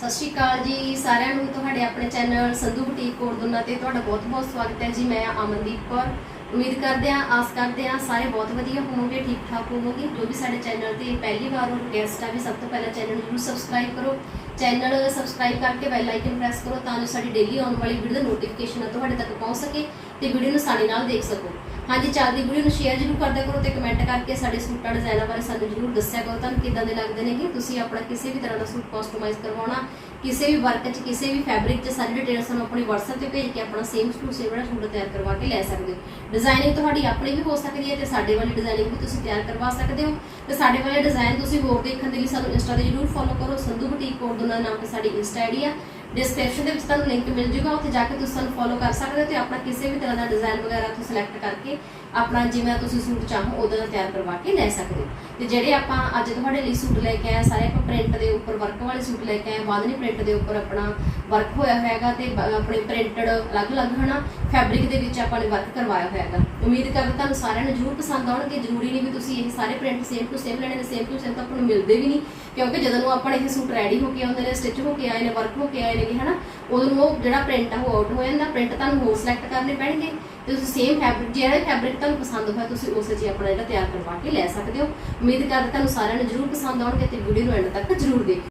ਸਤਿ ਸ਼੍ਰੀ ਅਕਾਲ ਜੀ, ਸਾਰਿਆਂ ਨੂੰ ਤੁਹਾਡੇ ਆਪਣੇ ਚੈਨਲ ਸੰਧੂ ਬੁਟੀਕ ਕੋਰਦੁਨਾ ਤੇ ਤੁਹਾਡਾ ਬਹੁਤ-ਬਹੁਤ ਸਵਾਗਤ ਹੈ ਜੀ। ਮੈਂ ਅਮਨਦੀਪ ਕੌਰ। ਉਮੀਦ ਕਰਦੇ ਹਾਂ, ਆਸ ਕਰਦੇ ਹਾਂ ਸਾਰੇ ਬਹੁਤ ਵਧੀਆ ਹੋਵੋਗੇ ਠੀਕ ਠਾਕ ਹੋਵੋਗੇ। ਜੋ ਵੀ ਸਾਡੇ ਚੈਨਲ ਤੇ ਪਹਿਲੀ ਵਾਰ ਹੋ ਗੈਸਟ ਆ, ਵੀ ਸਭ ਤੋਂ ਪਹਿਲਾਂ ਚੈਨਲ ਨੂੰ ਜ਼ਰੂਰ ਸਬਸਕ੍ਰਾਈਬ ਕਰੋ। ਚੈਨਲ ਸਬਸਕ੍ਰਾਈਬ ਕਰਕੇ ਬੈਲ ਆਈਕਨ ਪ੍ਰੈਸ ਕਰੋ ਤਾਂ ਜੋ ਸਾਡੀ ਡੇਲੀ ਆਉਣ ਵਾਲੀ ਵੀਡੀਓ ਦਾ ਨੋਟੀਫਿਕੇਸ਼ਨ ਤੁਹਾਡੇ ਤੱਕ ਪਹੁੰਚ ਸਕੇ ਤੇ ਵੀਡੀਓ ਨੂੰ ਆਸਾਨੀ ਨਾਲ ਦੇਖ ਸਕੋ। ਹਾਂਜੀ ਚੱਲਦੀ ਵੀਡੀਓ ਨੂੰ ਸ਼ੇਅਰ ਜ਼ਰੂਰ ਕਰਦਿਆ ਕਰੋ ਤੇ ਕਮੈਂਟ ਕਰਕੇ ਸਾਡੇ ਸੂਟਾਂ ਡਿਜ਼ਾਈਨਾਂ ਬਾਰੇ ਸਾਨੂੰ ਜ਼ਰੂਰ ਦੱਸਿਆ ਕਰੋ। ਤੁਹਾਨੂੰ ਕਿੱਦਾਂ ਦੇ ਲੱਗਦੇ ਨੇਗੇ? ਤੁਸੀਂ ਆਪਣਾ ਕਿਸੇ ਵੀ ਤਰ੍ਹਾਂ ਦਾ ਸੂਟ ਕਸਟਮਾਈਜ਼ ਕਰਵਾਉਣਾ, ਕਿਸੇ ਵੀ ਵਰਕ 'ਚ, ਕਿਸੇ ਵੀ ਫੈਬਰਿਕ 'ਚ ਸਾਰੀ ਡਿਟੇਲ ਸਾਨੂੰ ਆਪਣੀ WhatsApp ਤੇ ਭੇਜ ਕੇ ਆਪਣਾ ਸੇਮ ਸੂਟ ਸੇਮ ਵਾਲਾ ਸੂਟ ਤਿਆਰ ਕਰਵਾ ਕੇ ਲੈ ਸਕਦੇ ਹੋ। ਡਿਜ਼ਾਈਨਿੰਗ ਤੁਹਾਡੀ ਆਪਣੀ ਵੀ ਹੋ ਸਕਦੀ ਹੈ ਤੇ ਸਾਡੇ ਵਾਲੀ ਡਿਜ਼ਾਈਨਿੰਗ ਵੀ ਤੁਸੀਂ ਤਿਆਰ ਕਰਵਾ ਸਕਦੇ ਹੋ ਤੇ ਸਾਡੇ ਵਾਲੇ ਡਿਜ਼ਾਈਨ ਤੁਸੀਂ ਹੋਰ ਦੇਖਣ ਦੇ ਲਈ ਸਾਨੂੰ ਇੰਸਟਾ ਤੇ ਜਰੂਰ ਫੋਲੋ ਕਰੋ। ਸੰਧੂ ਬੁਟੀਕ ਕੋਡ ਦੋਨਾਂ ਨਾਮ ਤੇ ਸਾਡੀ ਇੰਸਟਾ ਆਈਡੀ ਆ। ਡਿਸਕ੍ਰਿਪਸ਼ਨ ਦੇ ਵਿੱਚ ਤੁਹਾਨੂੰ ਲਿੰਕ ਮਿਲ ਜੂਗਾ। ਉੱਥੇ ਜਾ ਕੇ ਤੁਸੀਂ ਸਾਨੂੰ ਫੋਲੋ ਕਰ ਸਕਦੇ ਹੋ ਤੇ ਆਪਣਾ ਕਿਸੇ ਵੀ ਤਰ੍ਹਾਂ ਦਾ ਡਿਜ਼ਾਈਨ ਵਗੈਰਾ ਤੁਸੀਂ ਸਿਲੈਕਟ ਕਰਕੇ ਆਪਣਾ ਜਿਵੇਂ ਤੁਸੀਂ ਸੂਟ ਚਾਹੋ ਉਦੋਂ ਦਾ ਤਿਆਰ ਕਰਵਾ ਕੇ ਲੈ ਸਕਦੇ ਹੋ। ਤੇ ਜਿਹੜੇ ਆਪਾਂ ਅੱਜ ਤੁਹਾਡੇ ਲਈ ਸੂਟ ਲੈ ਕੇ ਆਏ ਸਾਰੇ ਆਪਾਂ ਪ੍ਰਿੰਟ ਦੇ ਉੱਪਰ ਵਰਕ ਵਾਲੇ ਸੂਟ ਲੈ ਕੇ ਆਏ ਬਾਂਧਨੀ ਪ੍ਰਿੰਟ ਦੇ ਉੱਪਰ ਆਪਣਾ ਵਰਕ ਹੋਇਆ ਹੋਇਆ ਤੇ ਆਪਣੇ ਪ੍ਰਿੰਟਡ ਅਲੱਗ-ਅਲੱਗ, ਹਨਾ? ਫੈਬਰਿਕ ਦੇ ਵਿੱਚ ਆਪਾਂ ਨੇ ਵਰਕ ਕਰਵਾਇਆ ਹੋਇਆ ਹੈਗਾ ਉਮੀਦ ਕਰਦਾ ਤੁਹਾਨੂੰ ਸਾਰਿਆਂ ਨੂੰ ਜ਼ਰੂਰ ਪਸੰਦ ਆਉਣਗੇ। ਜ਼ਰੂਰੀ ਨਹੀਂ ਵੀ ਤੁਸੀਂ ਇਹ ਸਾਰੇ ਪ੍ਰਿੰਟ ਸੇਮ ਟੂ ਸੇਮ ਲੈਣੇ ਨੇ ਸੇਮ ਟੂ ਸੇਮ ਤਾਂ ਆਪਾਂ ਨੂੰ ਮਿਲਦੇ ਵੀ ਨਹੀਂ। ਕਿਉਂਕਿ ਜਦੋਂ ਨੂੰ ਆਪਣੇ ਇਹ ਸੂਟ ਰੈਡੀ ਹੋ ਕੇ ਆਉਂਦੇ ਨੇ ਸਟਿਚ ਹੋ ਕੇ ਆਏ ਨੇ ਵਰਕ ਹੋ ਕੇ ਆਏ ਨੇ ਹਨਾ, ਉਦੋਂ ਨੂੰ ਉਹ ਜਿਹੜਾ ਪ੍ਰਿੰਟ ਆ, ਉਹ ਆਊਟ ਹੋ ਜਾਂਦਾ। ਪ੍ਰਿੰਟ ਤੁਹਾਨੂੰ ਹੋਰ ਸਿਲੈਕਟ ਕਰਨੇ ਪੈਣਗੇ ਤੇ ਤੁਸੀਂ ਸੇਮ ਫੈਬਰਿਕ ਜਿਹੜਾ ਫੈਬਰਿਕ ਤੁਹਾਨੂੰ ਪਸੰਦ ਹੋਇਆ, ਤੁਸੀਂ ਉਸੇ 'ਚ ਆਪਣਾ ਜਿਹੜਾ ਤਿਆਰ ਕਰਵਾ ਕੇ ਲੈ ਸਕਦੇ ਹੋ। ਉਮੀਦ ਕਰਦਾ ਤੁਹਾਨੂੰ ਸਾਰਿਆਂ ਨੂੰ ਜ਼ਰੂਰ ਪਸੰਦ ਆਉਣਗੇ ਤੇ ਵੀਡੀਓ ਨੂੰ ਐਂਡ ਤੱਕ ਜ਼ਰੂਰ ਦੇਖੋ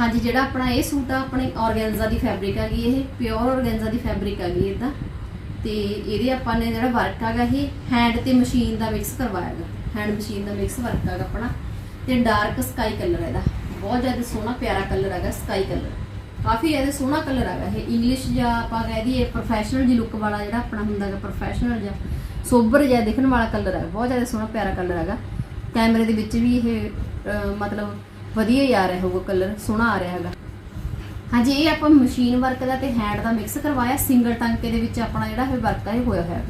ਹਾਂਜੀ, ਜਿਹੜਾ ਆਪਣਾ ਇਹ ਸੂਟ ਆ, ਆਪਣੇ ਆਰਗੈਂਜ਼ਾ ਦੀ ਫੈਬਰਿਕ ਹੈਗੀ ਇਹ ਪਿਓਰ ਆਰਗੈਂਜ਼ਾ ਦੀ ਫੈਬਰਿਕ ਹੈਗੀ ਇਹਦਾ। ਤੇ ਇਹਦੇ ਆਪਾਂ ਨੇ ਜਿਹੜਾ ਵਰਕ ਹੈਗਾ ਇਹ ਹੈਂਡ ਤੇ ਮਸ਼ੀਨ ਦਾ ਮਿਕਸ ਕਰਵਾਇਆ ਹੈਗਾ ਹੈਂਡ ਮਸ਼ੀਨ ਦਾ ਮਿਕਸ ਵਰਕ ਹੈਗਾ ਆਪਣਾ। ਤੇ ਡਾਰਕ ਸਕਾਈ ਕਲਰ ਇਹਦਾ। ਬਹੁਤ ਜ਼ਿਆਦਾ ਸੋਹਣਾ ਪਿਆਰਾ ਕਲਰ ਹੈਗਾ ਸਕਾਈ ਕਲਰ ਕਾਫੀ ਜ਼ਿਆਦਾ ਸੋਹਣਾ ਕਲਰ ਹੈਗਾ ਇਹ। ਇੰਗਲਿਸ਼ ਜਾਂ ਆਪਾਂ ਕਹਿ ਦਈਏ ਪ੍ਰੋਫੈਸ਼ਨਲ ਜੀ ਲੁੱਕ ਵਾਲਾ ਜਿਹੜਾ ਆਪਣਾ ਹੁੰਦਾ ਹੈਗਾ ਪ੍ਰੋਫੈਸ਼ਨਲ ਜਾਂ ਸੋਬਰ ਜਿਹਾ ਦਿਖਣ ਵਾਲਾ ਕਲਰ ਹੈ ਬਹੁਤ ਜ਼ਿਆਦਾ ਸੋਹਣਾ ਪਿਆਰਾ ਕਲਰ ਹੈਗਾ। ਕੈਮਰੇ ਦੇ ਵਿੱਚ ਵੀ ਇਹ ਮਤਲਬ ਵਧੀਆ ਹੀ ਆ ਰਿਹਾ ਹੋਊਗਾ ਕਲਰ ਸੋਹਣਾ ਆ ਰਿਹਾ ਹੈਗਾ। ਹਾਂਜੀ, ਇਹ ਆਪਾਂ ਮਸ਼ੀਨ ਵਰਕ ਦਾ ਤੇ ਹੈਂਡ ਦਾ ਮਿਕਸ ਕਰਵਾਇਆ। ਸਿੰਗਲ ਟਾਂਕੇ ਦੇ ਵਿੱਚ ਆਪਣਾ ਜਿਹੜਾ ਇਹ ਵਰਕ ਆ, ਇਹ ਹੋਇਆ ਹੋਇਆ।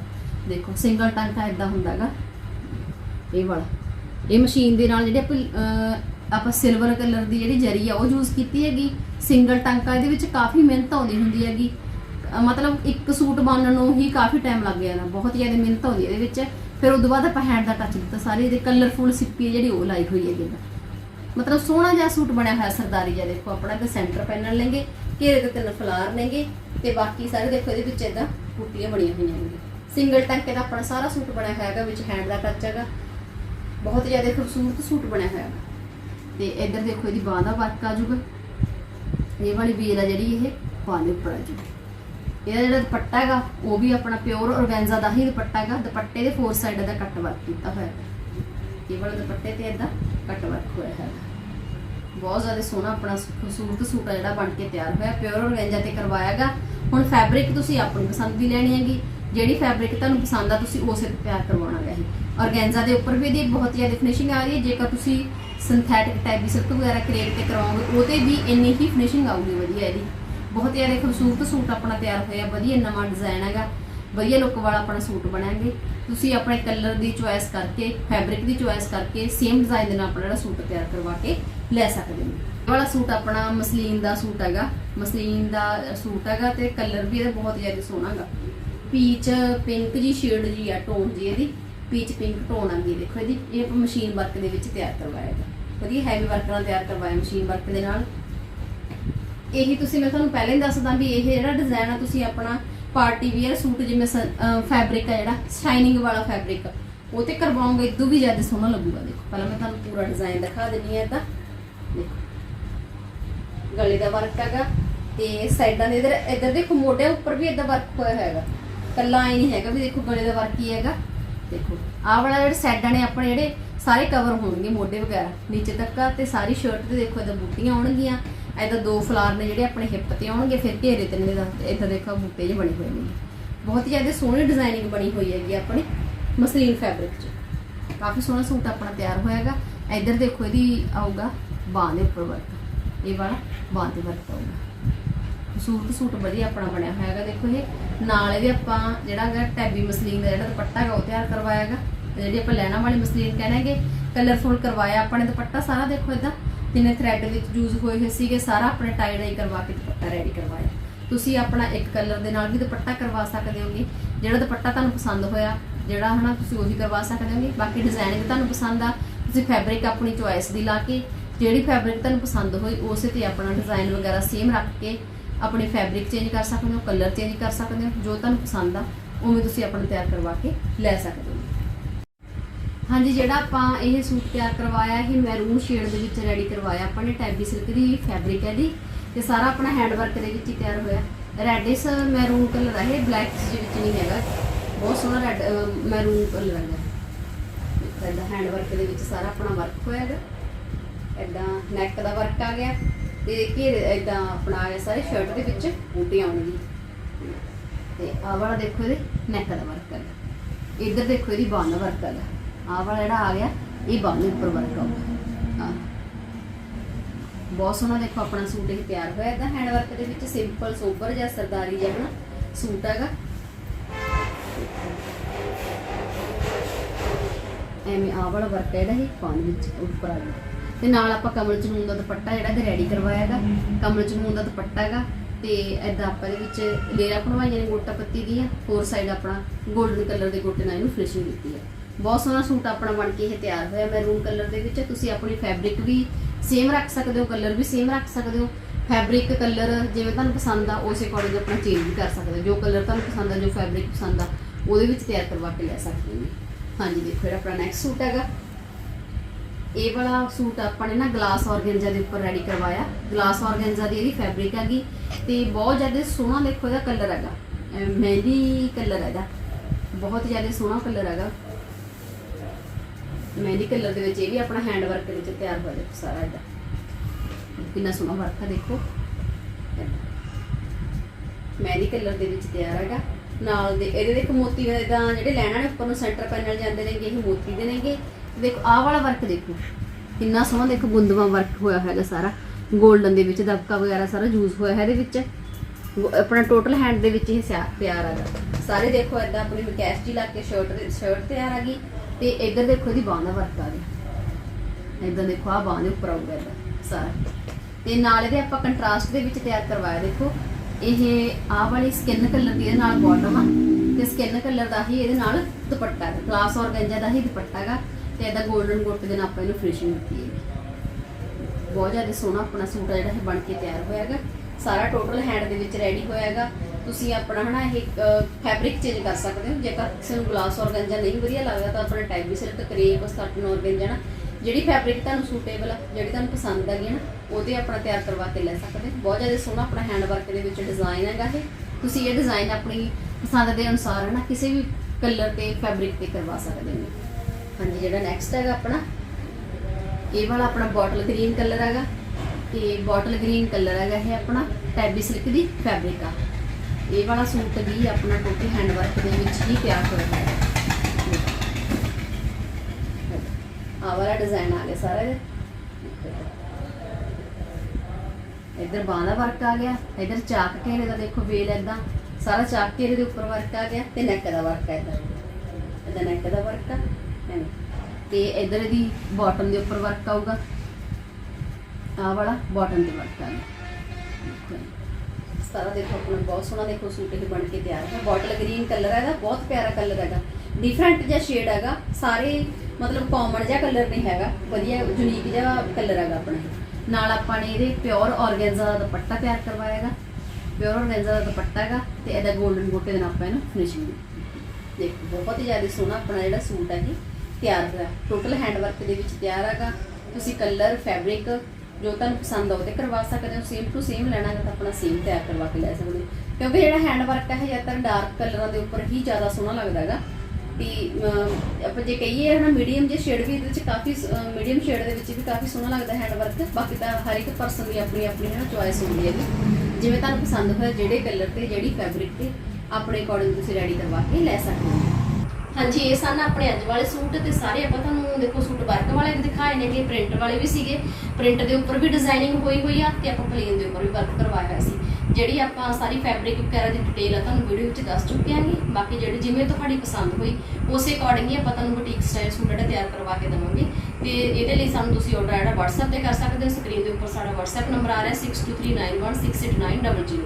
ਦੇਖੋ ਸਿੰਗਲ ਟਾਂਕਾ ਇਦਾਂ ਹੁੰਦਾ ਹੈਗਾ। ਇਹ ਵਾਲਾ। ਇਹ ਮਸ਼ੀਨ ਦੇ ਨਾਲ ਜਿਹੜੇ ਆਪਾਂ ਆਪਾਂ ਸਿਲਵਰ ਕਲਰ ਦੀ ਜਿਹੜੀ ਜਰੀ ਆ, ਉਹ ਯੂਜ਼ ਕੀਤੀ ਹੈਗੀ। ਸਿੰਗਲ ਟਾਂਕਾ, ਇਹਦੇ ਵਿੱਚ ਕਾਫੀ ਮਿਹਨਤ ਆਉਂਦੀ ਹੁੰਦੀ ਹੈਗੀ। ਮਤਲਬ ਇੱਕ ਸੂਟ ਬਣਨ ਨੂੰ ਹੀ ਕਾਫੀ ਟਾਈਮ ਲੱਗ ਜਾਂਦਾ, ਬਹੁਤ ਜ਼ਿਆਦਾ ਮਿਹਨਤ ਆਉਂਦੀ ਇਹਦੇ ਵਿੱਚ। ਫਿਰ ਉਸ ਤੋਂ ਬਾਅਦ ਆਪਾਂ ਹੈਂਡ ਦਾ ਟੱਚ ਦਿੱਤਾ, ਸਾਰੇ ਇਹਦੇ ਕਲਰਫੁਲ ਸਿੱਪੀ ਹੈ ਜਿਹੜੀ ਉਹ ਲਾਈ ਹੋਈ ਹੈਗੀ ਇਹਦਾ ਮਤਲਬ ਸੋਹਣਾ ਜਿਹਾ ਸੂਟ ਬਣਿਆ ਹੋਇਆ ਸਰਦਾਰੀ ਜਿਹਾ, ਦੇਖੋ ਆਪਣਾ ਤੇ ਸੈਂਟਰ ਪੈਨਲ ਲੈਂਗੇ, ਘੇਰੇ ਤੇ ਤਿੰਨ ਫਲਾਰ ਲੈਂਗੇ ਤੇ ਬਾਕੀ ਸਾਰੇ ਦੇਖੋ ਇਹਦੇ ਵਿੱਚ ਇਦਾਂ ਬੂਟੀਆਂ ਬਣੀਆਂ ਹੋਈਆਂ ਨੇ। ਸਿੰਗਲ ਟਾਂਕੇ ਦਾ ਆਪਣਾ ਸਾਰਾ ਸੂਟ ਬਣਿਆ ਹੋਇਆ ਹੈਗਾ, ਵਿੱਚ ਹੈਂਡ ਦਾ ਟੱਚ ਹੈਗਾ। ਬਹੁਤ ਜ਼ਿਆਦਾ ਖੂਬਸੂਰਤ ਸੂਟ ਬਣਿਆ ਹੋਇਆ। ਤੇ ਇੱਧਰ ਦੇਖੋ ਇਹਦੀ ਬਾਹ ਦਾ ਵਰਕ ਆ ਜਾਊਗਾ। ਇਹ ਵਾਲੀ ਬੀਲ ਆ ਜਿਹੜੀ ਇਹ, ਬਾਹ ਦੇ ਉੱਪਰ ਆ ਜਾਊਗੀ ਇਹਦਾ ਜਿਹੜਾ ਦੁਪੱਟਾ ਹੈਗਾ, ਉਹ ਵੀ ਆਪਣਾ ਪਿਓਰ ਔਰਗੈਂਜ਼ਾ ਦਾ ਹੀ ਦੁਪੱਟਾ ਹੈਗਾ। ਦੁਪੱਟੇ ਦੇ ਫੋਰ ਸਾਈਡ ਦਾ ਕੱਟ ਵਰਕ ਕੀਤਾ ਹੋਇਆ। ਹੈ ਇਹ ਵਾਲਾ ਦੁਪੱਟੇ ਤੇ ਇਦਾਂ ਕੱਟ ਵਰਕ ਹੋਇਆ ਹੈ ਬਹੁਤ ਜ਼ਿਆਦਾ ਸੋਹਣਾ ਆਪਣਾ ਖੂਬਸੂਰਤ ਸੂਟ ਆ ਜਿਹੜਾ ਬਣ ਕੇ ਤਿਆਰ ਹੋਇਆ। ਪਿਓਰ ਔਰਗੈਂਜਾ ਤੇ ਕਰਵਾਇਆਗਾ ਹੁਣ ਫੈਬਰਿਕ ਤੁਸੀਂ ਆਪਣੀ ਪਸੰਦ ਦੀ ਲੈਣੀ ਹੈਗੀ। ਜਿਹੜੀ ਫੈਬਰਿਕ ਤੁਹਾਨੂੰ ਪਸੰਦ ਆ, ਤੁਸੀਂ ਉਸੇ ਤੇ ਤਿਆਰ ਕਰਵਾਉਣਾ ਹੈ ਔਰਗੈਂਜਾ ਦੇ ਉੱਪਰ ਵੀ ਇਹਦੀ ਬਹੁਤ ਜ਼ਿਆਦਾ ਫਿਨਿਸ਼ਿੰਗ ਆ ਰਹੀ ਹੈ। ਜੇਕਰ ਤੁਸੀਂ ਸਿੰਥੈਟਿਕ ਟੈਬੀ ਸਿਲਕ ਵਗੈਰਾ ਕ੍ਰੀਏਟ ਤੇ ਕਰਵਾਓਗੇ ਉਹਤੇ ਵੀ ਇੰਨੀ ਹੀ ਫਿਨਿਸ਼ਿੰਗ ਆਊਗੀ ਵਧੀਆ ਇਹਦੀ। ਬਹੁਤ ਜ਼ਿਆਦਾ ਖੂਬਸੂਰਤ ਸੂਟ ਆਪਣਾ ਤਿਆਰ ਹੋਇਆ, ਵਧੀਆ ਨਵਾਂ ਡਿਜ਼ਾਈਨ ਹੈਗਾ। ਵਧੀਆ ਲੁੱਕ ਵਾਲਾ ਆਪਣਾ ਸੂਟ ਬਣਾਏਗੇ ਤੁਸੀਂ ਆਪਣੇ ਕਲਰ ਦੀ ਚੁਆਇਸ ਕਰਕੇ ਫੈਬਰਿਕ ਦੀ ਚੁਆਇਸ ਕਰਕੇ ਸੇਮ ਡਿਜ਼ਾਈਨ ਦੇ ਨਾਲ ਆਪਣਾ ਜਿਹੜਾ ਸੂਟ ਤਿਆਰ ਕਰਵਾ ਕੇ ਲੈ ਸਕਦੇ ਹੋ। ਇਹ ਵਾਲਾ ਸੂਟ ਆਪਣਾ ਮਸਲੀਨ ਦਾ ਸੂਟ ਹੈਗਾ। ਮਸਲੀਨ ਦਾ ਸੂਟ ਹੈਗਾ ਤੇ ਕਲਰ ਵੀ ਇਹਦਾ ਬਹੁਤ ਜ਼ਿਆਦਾ ਸੋਹਣਾ ਹੈਗਾ। ਪੀਚ ਪਿੰਕ ਜੀ ਸ਼ੇਡ ਜੀ ਆ, ਟੋਨ ਜੀ ਇਹਦੀ। ਪੀਚ ਪਿੰਕ ਟੋਨ ਆਂਦੀ ਦੇਖੋ ਇਹਦੀ, ਇਹ ਮਸ਼ੀਨ ਵਰਕ ਦੇ ਵਿੱਚ ਤਿਆਰ ਕਰਵਾਇਆ ਹੈਗਾ ਵਧੀਆ ਹੈਵੀ ਵਰਕ ਨਾਲ ਤਿਆਰ ਕਰਵਾਇਆ ਮਸ਼ੀਨ ਵਰਕ ਦੇ ਨਾਲ। ਇਹੀ ਤੁਸੀਂ, ਮੈਂ ਤੁਹਾਨੂੰ ਪਹਿਲਾਂ ਹੀ ਦੱਸਦਾ ਵੀ ਇਹ ਜਿਹੜਾ ਡਿਜ਼ਾਈਨ ਆ, ਤੁਸੀਂ ਆਪਣਾ ਪਾਰਟੀ ਵੀਅਰ ਸੂਟ ਜਿਵੇਂ ਫੈਬਰਿਕ ਆ ਜਿਹੜਾ ਸ਼ਾਈਨਿੰਗ ਵਾਲਾ ਫੈਬਰਿਕ ਉਹ ਤੇ ਕਰਵਾਉਂਗੇ ਇਦੋਂ ਵੀ ਜ਼ਿਆਦਾ ਸੋਹਣਾ ਲੱਗੂਗਾ। ਦੇਖੋ, ਪਹਿਲਾਂ ਮੈਂ ਤੁਹਾਨੂੰ ਪੂਰਾ ਡਿਜ਼ਾਈਨ ਦਿਖਾ ਦਿੰਨੀ ਆ ਇਹਦਾ। ਦੇਖੋ, ਗਲੇ ਦਾ ਵਰਕ ਹੈਗਾ ਤੇ ਸਾਈਡਾਂ ਦੇ ਇਧਰ ਇਧਰ ਦੇਖੋ, ਮੋਢਿਆਂ ਉੱਪਰ ਵੀ ਇਦਾਂ ਵਰਕ ਹੋਇਆ ਹੈਗਾ। ਕੱਲਾ ਐ ਨਹੀਂ ਹੈਗਾ ਵੀ ਦੇਖੋ ਗਲੇ ਦਾ ਵਰਕ ਹੀ ਹੈਗਾ। ਦੇਖੋ, ਆਹ ਵਾਲਾ ਜਿਹੜੇ ਸਾਈਡਾਂ ਨੇ ਆਪਣੇ ਜਿਹੜੇ ਸਾਰੇ ਕਵਰ ਹੋਣਗੇ ਮੋਢੇ ਵਗੈਰਾ, ਨੀਚੇ ਤੱਕ ਤੇ ਸਾਰੀ ਸ਼ਰਟ ਤੇ ਦੇਖੋ ਇਦਾਂ ਬੂਟੀਆਂ ਆਉਣਗੀਆਂ। ਇਦਾਂ ਦੋ ਫਲਾਰ ਨੇ ਜਿਹੜੇ ਆਪਣੇ ਹਿੱਪ ਤੇ ਆਉਣਗੇ, ਫਿਰ ਘੇਰੇ ਤੇ ਨੇ ਦਾ ਇਦਾਂ ਦੇਖੋ ਬੂਟੇ ਜਿਹੇ ਬਣੇ ਹੋਏ ਨੇ। ਬਹੁਤ ਹੀ ਜ਼ਿਆਦਾ ਸੋਹਣੀ ਡਿਜ਼ਾਈਨਿੰਗ ਬਣੀ ਹੋਈ ਹੈਗੀ ਆਪਣੀ ਮਸਲੀਨ ਫੈਬਰਿਕ 'ਚ। ਕਾਫੀ ਸੋਹਣਾ ਸੂਟ ਆਪਣਾ ਤਿਆਰ ਹੋਇਆਗਾ ਇੱਧਰ ਦੇਖੋ ਇਹਦੀ ਆਊਗਾ ਬਾਂਹ ਦੇ ਉੱਪਰ ਵਰਕ ਇਹ ਵਾਲਾ ਬਾਂਹ ਤੇ ਵਰਕ ਆਊਗਾ। ਸੂਟ ਸੂਟ ਵਧੀਆ ਆਪਣਾ ਬਣਿਆ ਹੋਇਆ ਹੈਗਾ ਦੇਖੋ ਇਹ, ਨਾਲ ਇਹਦੇ ਆਪਾਂ ਜਿਹੜਾ ਹੈਗਾ ਟੈਬੀ ਮਸਲੀਨ ਦਾ ਜਿਹੜਾ ਦੁਪੱਟਾ ਹੈਗਾ, ਉਹ ਤਿਆਰ ਕਰਵਾਇਆ ਹੈਗਾ ਜਿਹੜੀ ਆਪਾਂ ਲੈਣਾ ਵਾਲੀ ਮਸਲੀਨ ਕਹਿੰਦੇ ਕਲਰਫੁਲ ਕਰਵਾਇਆ ਆਪਾਂ ਨੇ ਦੁਪੱਟਾ ਸਾਰਾ, ਦੇਖੋ ਇਦਾਂ ਤਿੰਨੇ ਥ੍ਰੈਡ ਵਿੱਚ ਯੂਜ਼ ਹੋਏ ਹੋਏ ਸੀਗੇ, ਸਾਰਾ ਆਪਣੇ ਟਾਈ ਡਾਈ ਕਰਵਾ ਕੇ ਦੁਪੱਟਾ ਰੈਡੀ ਕਰਵਾਇਆ। ਤੁਸੀਂ ਆਪਣਾ ਇੱਕ ਕਲਰ ਦੇ ਨਾਲ ਵੀ ਦੁਪੱਟਾ ਕਰਵਾ ਸਕਦੇ ਹੋਗੇ। ਜਿਹੜਾ ਦੁਪੱਟਾ ਤੁਹਾਨੂੰ ਪਸੰਦ ਹੋਇਆ, ਜਿਹੜਾ ਹਨਾ ਤੁਸੀਂ ਉਹੀ ਕਰਵਾ ਸਕਦੇ ਹੋਗੇ। ਬਾਕੀ ਡਿਜ਼ਾਈਨਿੰਗ ਤੁਹਾਨੂੰ ਪਸੰਦ ਆ, ਤੁਸੀਂ ਫੈਬਰਿਕ ਆਪਣੀ ਚੁਆਇਸ ਦੀ ਲਾ ਕੇ, ਜਿਹੜੀ ਫੈਬਰਿਕ ਤੁਹਾਨੂੰ ਪਸੰਦ ਹੋਈ, ਉਸੇ ਤੇ ਆਪਣਾ ਡਿਜ਼ਾਈਨ ਵਗੈਰਾ ਸੇਮ ਰੱਖ ਕੇ ਆਪਣੀ ਫੈਬਰਿਕ ਚੇਂਜ ਕਰ ਸਕਦੇ ਹੋ ਕਲਰ ਚੇਂਜ ਕਰ ਸਕਦੇ ਹੋ, ਜੋ ਤੁਹਾਨੂੰ ਪਸੰਦ ਆ, ਉਵੇਂ ਤੁਸੀਂ ਆਪਣਾ ਤਿਆਰ ਕਰਵਾ ਕੇ ਲੈ ਸਕਦੇ ਹੋ। ਹਾਂਜੀ, ਜਿਹੜਾ ਆਪਾਂ ਇਹ ਸੂਟ ਤਿਆਰ ਕਰਵਾਇਆ, ਇਹ ਮੈਰੂਨ ਸ਼ੇਡ ਦੇ ਵਿੱਚ ਰੈਡੀ ਕਰਵਾਇਆ, ਆਪਾਂ ਨੇ ਟੈਬੀ ਸਿਲਕ ਦੀ ਫੈਬਰਿਕ ਹੈ ਜੀ, ਤੇ ਸਾਰਾ ਆਪਣਾ ਹੈਂਡ ਵਰਕ ਦੇ ਵਿੱਚ ਹੀ ਤਿਆਰ ਹੋਇਆ। ਰੈਡਿਸ ਮੈਰੂਨ ਕਲਰ ਹੈ ਇਹ ਬਲੈਕ ਦੇ ਵਿੱਚ ਨਹੀਂ ਹੈਗਾ। ਬਹੁਤ ਸੋਹਣਾ ਰੈਡ ਮੈਰੂਨ ਕਲਰ ਹੈਗਾ ਇਹਦਾ ਹੈਂਡ ਵਰਕ ਦੇ ਵਿੱਚ ਸਾਰਾ ਆਪਣਾ ਵਰਕ ਹੋਇਆ ਹੈਗਾ। ਇਦਾਂ ਨੈਕ ਦਾ ਵਰਕ ਆ ਗਿਆ। ਤੇ ਘੇਰੇ ਇਦਾਂ ਆਪਣਾ ਸਾਰੇ ਸ਼ਰਟ ਦੇ ਵਿੱਚ ਬੂਟੀਆਂ ਆਉਣਗੀਆਂ ਤੇ ਆਹ ਵਾਲਾ ਦੇਖੋ ਇਹਦੇ ਨੈਕ ਦਾ ਵਰਕ ਹੈਗਾ ਇੱਧਰ ਦੇਖੋ ਇਹਦੀ ਬਾਂਹ ਦਾ ਵਰਕ ਹੈਗਾ ਆਹ ਵਾਲਾ ਜਿਹੜਾ ਆ ਗਿਆ, ਇਹ ਬਾਂਹ ਦੇ ਉੱਪਰ ਵਰਕ ਆਊਗਾ ਬਹੁਤ ਸੋਹਣਾ ਦੇਖੋ ਆਪਣਾ ਸੂਟ ਇਹ ਤਿਆਰ ਹੋਇਆ। ਇਹਦਾ ਹੈਂਡ ਵਰਕ ਦੇ ਵਿੱਚ ਸਿੰਪਲ ਸੋਬਰ ਜਾਂ ਸਰਦਾਰੀ ਜਿਹਾ ਨਾ ਸੂਟ ਹੈਗਾ। ਐਵੇਂ ਆਹ ਵਾਲਾ ਵਰਕ ਹੈ ਜਿਹੜਾ ਇਹ ਪਾਣ ਵਿੱਚ ਉੱਪਰ ਆ ਗਿਆ। ਤੇ ਨਾਲ ਆਪਾਂ ਕਮਲ ਚਨੂਨ ਦਾ ਦੁਪੱਟਾ ਜਿਹੜਾ ਕਿ ਰੈਡੀ ਕਰਵਾਇਆ ਹੈਗਾ। ਕਮਲ ਚਨੂਨ ਦਾ ਦੁਪੱਟਾ ਹੈਗਾ ਤੇ ਐਦਾਂ ਆਪਾਂ ਦੇ ਵਿੱਚ ਲੇਰਾ ਬਣਵਾਈਆਂ ਨੇ ਗੋਟਾ ਪੱਤੀ ਦੀਆਂ। ਫੋਰ ਸਾਈਡ ਆਪਣਾ 골ਡਨ ਕਲਰ ਦੇ ਗੋਟੇ ਨਾਲ ਇਹਨੂੰ ਫਿਨਿਸ਼ਿੰਗ ਦਿੱਤੀ ਹੈ। ਬਹੁਤ ਸੋਹਣਾ ਸੂਟ ਆਪਣਾ ਬਣ ਕੇ ਇਹ ਤਿਆਰ ਹੋਇਆ ਮੈਰੂਨ ਕਲਰ ਦੇ ਵਿੱਚ। ਤੁਸੀਂ ਆਪਣੀ ਫੈਬਰਿਕ ਵੀ ਸੇਮ ਰੱਖ ਸਕਦੇ ਹੋ ਕਲਰ ਵੀ ਸੇਮ ਰੱਖ ਸਕਦੇ ਹੋ। ਫੈਬਰਿਕ ਕਲਰ ਜਿਵੇਂ ਤੁਹਾਨੂੰ ਪਸੰਦ ਆ ਉਸੇ ਅਕੋਰਡਿੰਗ ਆਪਣਾ ਚੇਂਜ ਵੀ ਕਰ ਸਕਦੇ ਹੋ। ਜੋ ਕਲਰ ਤੁਹਾਨੂੰ ਪਸੰਦ ਆ ਜੋ ਫੈਬਰਿਕ ਪਸੰਦ ਆ ਉਹਦੇ ਵਿੱਚ ਤਿਆਰ ਕਰਵਾ ਕੇ ਲੈ ਸਕਦੇ ਹੋ। ਹਾਂਜੀ ਦੇਖੋ ਜਿਹੜਾ ਆਪਣਾ ਨੈਕਸਟ ਸੂਟ ਹੈਗਾ ਇਹ ਵਾਲਾ ਸੂਟ ਆਪਾਂ ਨੇ ਨਾ ਗਲਾਸ ਆਰਗੈਂਜਾ ਦੇ ਉੱਪਰ ਰੈਡੀ ਕਰਵਾਇਆ। ਗਲਾਸ ਆਰਗੈਂਜਾ ਦੀ ਇਹਦੀ ਫੈਬਰਿਕ ਹੈਗੀ ਤੇ ਬਹੁਤ ਜ਼ਿਆਦਾ ਸੋਹਣਾ ਦੇਖੋ ਇਹਦਾ ਕਲਰ ਹੈਗਾ। ਮਹਿੰਦੀ ਕਲਰ ਹੈਗਾ। ਬਹੁਤ ਜ਼ਿਆਦਾ ਸੋਹਣਾ ਕਲਰ ਹੈਗਾ। ਮਹਿੰਦੀ ਕਲਰ ਦੇ ਵਿੱਚ ਇਹ ਵੀ ਆਪਣਾ ਹੈਂਡ ਵਰਕ ਦੇ ਵਿੱਚ ਤਿਆਰ ਹੋਇਆ ਦੇਖੋ ਸਾਰਾ ਇਹਦਾ। ਕਿੰਨਾ ਸੋਹਣਾ ਵਰਕ ਹੈ ਦੇਖੋ। ਮਹਿੰਦੀ ਕਲਰ ਦੇ ਵਿੱਚ ਤਿਆਰ ਹੈਗਾ। ਨਾਲ ਦੇ ਇਹਦੇ ਦੇਖ ਮੋਤੀ ਦੇ ਜਿਹੜੇ ਲੈਣਾ ਨੇ, ਉੱਪਰ ਨੂੰ ਸੈਂਟਰ ਪੈਨਲ ਜਾਂਦੇ ਨੇਗੇ, ਇਹ ਮੋਤੀ ਦੇ ਨੇਗੇ। ਦੇਖੋ, ਆਹ ਵਾਲਾ ਵਰਕ ਦੇਖੋ। ਕਿੰਨਾ ਸੋਹਣਾ ਦੇਖੋ, ਗੁੰਦਵਾ ਵਰਕ ਹੋਇਆ ਹੈਗਾ ਸਾਰਾ। 골ਡਨ ਦੇ ਵਿੱਚ ਦਬਕਾ ਵਗੈਰਾ ਸਾਰਾ ਯੂਜ਼ ਹੋਇਆ ਹੈ ਇਹਦੇ ਵਿੱਚ। ਆਪਣਾ ਟੋਟਲ ਹੈਂਡ ਦੇ ਵਿੱਚ ਇਹ ਤਿਆਰ ਹੈਗਾ ਸਾਰੇ ਦੇਖੋ ਇਦਾਂ ਆਪਣੀ ਮਕੈਸ਼ ਜੀ ਲਾ ਕੇ ਸ਼ਰਟ ਦੇ ਸ਼ਰਟ ਤਿਆਰ ਆ ਗਈ। ਤੇ ਇੱਧਰ ਦੇਖੋ, ਇਹਦੀ ਬਾਂਹ ਦਾ ਵਰਕ ਆ ਗਿਆ। ਇਦਾਂ ਦੇਖੋ ਆ ਬਾਂਹ ਦੇ ਉੱਪਰ ਆਊਗਾ ਇਦਾਂ ਸਾਰਾ। ਤੇ ਨਾਲ ਇਹਦੇ ਆਪਾਂ ਕੰਟਰਾਸਟ ਦੇ ਵਿੱਚ ਤਿਆਰ ਕਰਵਾਇਆ, ਦੇਖੋ। ਇਹ ਆਹ ਵਾਲੀ ਸਕਿਨ ਕਲਰ ਦੀ ਇਹਦੇ ਨਾਲ ਬਾਟਮ ਆ। ਤੇ ਸਕਿਨ ਕਲਰ ਦਾ ਹੀ ਇਹਦੇ ਨਾਲ ਦੁਪੱਟਾ ਹੈ ਕਲਾਸ ਔਰਗੈਂਜਾ ਦਾ ਹੀ ਦੁਪੱਟਾ ਹੈਗਾ। ਤੇ ਇਹਦਾ 골ਡਨ ਗੋਟੇ ਦੇ ਨਾਲ ਆਪਾਂ ਇਹਨੂੰ ਫਿਨਿਸ਼ਿੰਗ ਦਿੱਤੀ ਹੈ। ਬਹੁਤ ਜ਼ਿਆਦਾ ਸੋਹਣਾ ਆਪਣਾ ਸੂਟ ਆ ਜਿਹੜਾ ਇਹ ਬਣ ਕੇ ਤਿਆਰ ਹੋਇਆ ਹੈਗਾ ਸਾਰਾ ਟੋਟਲ ਹੈਂਡ ਦੇ ਵਿੱਚ ਰੈਡੀ ਹੋਇਆ ਹੈਗਾ ਤੁਸੀਂ ਆਪਣਾ ਹਨਾ ਇਹ ਫੈਬਰਿਕ ਚੇਂਜ ਕਰ ਸਕਦੇ ਹੋ। ਜੇਕਰ ਕਿਸੇ ਨੂੰ ਗਲਾਸ ਔਰਗੈਂਜਾ ਨਹੀਂ ਵਧੀਆ ਲੱਗਦਾ ਤਾਂ ਆਪਣਾ ਟਾਈਪ ਵੀ ਸਿਲਕ ਕਰੇਪ ਸਟਾਰਟਨ ਔਰਗੈਂਜਾ ਨਾ। ਜਿਹੜੀ ਫੈਬਰਿਕ ਤੁਹਾਨੂੰ ਸੂਟੇਬਲ ਆ, ਜਿਹੜੀ ਤੁਹਾਨੂੰ ਪਸੰਦ ਹੈਗੀ ਨਾ, ਉਹਦੇ ਆਪਣਾ ਤਿਆਰ ਕਰਵਾ ਕੇ ਲੈ ਸਕਦੇ ਹੋ। ਬਹੁਤ ਜ਼ਿਆਦਾ ਸੋਹਣਾ ਆਪਣਾ ਹੈਂਡ ਵਰਕ ਦੇ ਵਿੱਚ ਡਿਜ਼ਾਈਨ ਹੈਗਾ ਇਹ। ਤੁਸੀਂ ਇਹ ਡਿਜ਼ਾਈਨ ਆਪਣੀ ਪਸੰਦ ਦੇ ਅਨੁਸਾਰ ਨਾ ਕਿਸੇ ਵੀ ਕਲਰ ਤੇ ਫੈਬਰਿਕ ਤੇ ਕਰਵਾ ਸਕਦੇ ਹੋ। ਹਾਂਜੀ, ਜਿਹੜਾ ਨੈਕਸਟ ਹੈਗਾ ਆਪਣਾ, ਇਹ ਵਾਲਾ ਆਪਣਾ ਬੋਟਲ ਗ੍ਰੀਨ ਕਲਰ ਹੈਗਾ। ਤੇ ਬੋਟਲ ਗ੍ਰੀਨ ਕਲਰ ਹੈਗਾ ਇਹ ਆਪਣਾ ਟੈਬੀ ਸਿਲਕ ਦੀ ਫੈਬਰਿਕ ਆ। ਇਹ ਵਾਲਾ ਸੂਟ ਵੀ ਆਪਣਾ ਟੋਟਲ ਹੈਂਡ ਵਰਕ ਦੇ ਵਿੱਚ ਹੀ ਤਿਆਰ ਹੋਇਆ ਹੈ। ਆ ਵਾਲਾ ਡਿਜ਼ਾਈਨ ਆ ਗਿਆ ਸਾਰਾ। ਇਹਦੇ ਇੱਧਰ ਬਾਂਹ ਦਾ ਵਰਕ ਆ ਗਿਆ, ਇੱਧਰ ਚਾਕ ਘੇਰੇ ਦਾ ਦੇਖੋ ਵੇਲ ਏਦਾਂ। ਸਾਰਾ ਚਾਕ ਘੇਰੇ ਦੇ ਉੱਪਰ ਵਰਕ ਆ ਗਿਆ ਤੇ ਨੈਕ ਦਾ ਵਰਕ ਹੈ ਇਹਦਾ ਇਹਦਾ ਨੈਕ ਦਾ ਵਰਕ ਆ। ਤੇ ਇੱਧਰ ਇਹਦੀ ਬਾਟਮ ਦੇ ਉੱਪਰ ਵਰਕ ਆਊਗਾ। ਆਹ ਵਾਲਾ ਬਾਟਮ ਦੇ ਵਰਕ ਆ ਸਾਰਾ ਦੇਖੋ ਆਪਣਾ ਬਹੁਤ ਸੋਹਣਾ ਦੇਖੋ ਸੂਟ ਇਹ ਬਣ ਕੇ ਤਿਆਰ ਹੈ। ਬੋਟਲ ਗ੍ਰੀਨ ਕਲਰ ਹੈਗਾ, ਬਹੁਤ ਪਿਆਰਾ ਕਲਰ ਹੈਗਾ। ਡਿਫਰੈਂਟ ਜਿਹਾ ਸ਼ੇਡ ਹੈਗਾ, ਸਾਰੇ ਮਤਲਬ ਕਾਮਨ ਜਿਹਾ ਕਲਰ ਨਹੀਂ ਹੈਗਾ, ਵਧੀਆ ਯੂਨੀਕ ਜਿਹਾ ਕਲਰ ਹੈਗਾ ਆਪਣਾ ਨਾਲ ਆਪਾਂ ਨੇ ਇਹਦੇ ਪਿਓਰ ਆਰਗੈਂਜ਼ਾ ਦਾ ਦੁਪੱਟਾ ਤਿਆਰ ਕਰਵਾਇਆ ਹੈਗਾ। ਪਿਓਰ ਆਰਗੈਂਜ਼ਾ ਦਾ ਦੁਪੱਟਾ ਹੈਗਾ ਤੇ ਇਹਦਾ 골ਡਨ ਗੋਟੇ ਦੇ ਨਾਲ ਆਪਾਂ ਇਹਨੂੰ ਫਿਨਿਸ਼ਿੰਗ ਦੇਖੋ, ਬਹੁਤ ਹੀ ਜ਼ਿਆਦਾ ਸੋਹਣਾ ਆਪਣਾ ਜਿਹੜਾ ਸੂਟ ਹੈ ਇਹ। ਤਿਆਰ ਹੋਇਆ। ਟੋਟਲ ਹੈਂਡ ਵਰਕ ਦੇ ਵਿੱਚ ਤਿਆਰ ਹੈਗਾ। ਤੁਸੀਂ ਕਲਰ ਫੈਬਰਿਕ ਜੋ ਤੁਹਾਨੂੰ ਪਸੰਦ ਆਉ ਤੇ ਕਰਵਾ ਸਕਦੇ ਹੋ। ਸੇਮ ਟੂ ਸੇਮ ਲੈਣਾ ਹੈ ਤਾਂ ਆਪਣਾ ਸੇਮ ਤਿਆਰ ਕਰਵਾ ਕੇ ਲੈ ਸਕਦੇ ਹੋ। ਕਿਉਂਕਿ ਜਿਹੜਾ ਹੈਂਡ ਵਰਕ ਹੈ ਜ਼ਿਆਦਾਤਰ ਡਾਰਕ ਕਲਰਾਂ ਦੇ ਉੱਪਰ ਹੀ ਜ਼ਿਆਦਾ ਸੋਹਣਾ ਲੱਗਦਾ ਹੈਗਾ। ਤੇ ਆਪਾਂ ਜੇ ਕਹੀਏ ਨਾ ਮੀਡੀਅਮ ਜੇ ਸ਼ੇਡ ਵੀ ਇਹਦੇ ਵਿੱਚ ਕਾਫੀ ਮੀਡੀਅਮ ਸ਼ੇਡ ਦੇ ਵਿੱਚ ਵੀ ਕਾਫੀ ਸੋਹਣਾ ਲੱਗਦਾ ਹੈਂਡ ਵਰਕ ਬਾਕੀ ਤਾਂ ਹਰ ਇੱਕ ਪਰਸਨ ਦੀ ਆਪਣੀ ਆਪਣੀ ਹੈ ਚੁਆਇਸ ਹੁੰਦੀ ਹੈ ਜਿਵੇਂ ਤੁਹਾਨੂੰ ਪਸੰਦ ਹੋਇਆ, ਜਿਹੜੇ ਕਲਰ ਤੇ, ਜਿਹੜੀ ਫੈਬਰਿਕ ਤੇ, ਆਪਣੇ ਅਕੋਰਡਿੰਗ ਤੁਸੀਂ ਰੈਡੀ ਕਰਵਾ ਕੇ ਲੈ ਸਕਦੇ ਹੋ। ਹਾਂਜੀ, ਇਹ ਸਨ ਆਪਣੇ ਅੱਜ ਵਾਲੇ ਸੂਟ ਤੇ ਸਾਰੇ ਆਪਾਂ ਤੁਹਾਨੂੰ ਦੇਖੋ ਸੂਟ ਵਰਕ ਵਾਲੇ ਵੀ ਦਿਖਾਏ ਨੇਗੇ ਪ੍ਰਿੰਟ ਵਾਲੇ ਵੀ ਸੀਗੇ। ਪ੍ਰਿੰਟ ਦੇ ਉੱਪਰ ਵੀ ਡਿਜ਼ਾਈਨਿੰਗ ਹੋਈ ਹੋਈ ਆ ਤੇ ਆਪਾਂ ਪਲੇਨ ਦੇ ਉੱਪਰ ਵੀ ਵਰਕ ਕਰਵਾਇਆ ਹੋਇਆ ਸੀ। ਜਿਹੜੀ ਆਪਾਂ ਸਾਰੀ ਫੈਬਰਿਕ ਵਗੈਰਾ ਦੀ ਡਿਟੇਲ ਆ ਤੁਹਾਨੂੰ ਵੀਡੀਓ ਵਿੱਚ ਦੱਸ ਚੁੱਕੇ ਆਂਗੇ ਬਾਕੀ ਜਿਹੜੀ ਜਿਵੇਂ ਤੁਹਾਡੀ ਪਸੰਦ ਹੋਈ, ਉਸੇ ਅਕੋਰਡਿੰਗ ਹੀ ਆਪਾਂ ਤੁਹਾਨੂੰ ਬੁਟੀਕ ਸਟਾਈਲ ਸੂਟ ਜਿਹੜਾ ਤਿਆਰ ਕਰਵਾ ਕੇ ਦੇਵਾਂਗੇ। ਤੇ ਇਹਦੇ ਲਈ ਸਾਨੂੰ ਤੁਸੀਂ ਆਰਡਰ ਜਿਹੜਾ WhatsApp ਤੇ ਕਰ ਸਕਦੇ ਹੋ। ਸਕਰੀਨ ਦੇ ਉੱਪਰ ਸਾਡਾ WhatsApp ਨੰਬਰ ਆ ਰਿਹਾ 6239168900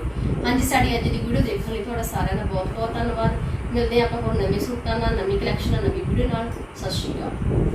ਹਾਂਜੀ, ਸਾਡੀ ਅੱਜ ਦੀ ਵੀਡੀਓ ਦੇਖਣ ਲਈ ਤੁਹਾਡਾ ਸਾਰਿਆਂ ਦਾ ਬਹੁਤ ਬਹੁਤ ਧੰਨਵਾਦ। ਮਿਲਦੇ ਹਾਂ ਆਪਾਂ ਹੋਰ ਨਵੇਂ ਸੂਟਾਂ ਨਾਲ, ਨਵੀਂ ਕਲੈਕਸ਼ਨ ਨਾਲ, ਨਵੀਂ ਵੀਡੀਓ ਨਾਲ। ਸਤਿ ਸ਼੍ਰੀ ਅਕਾਲ।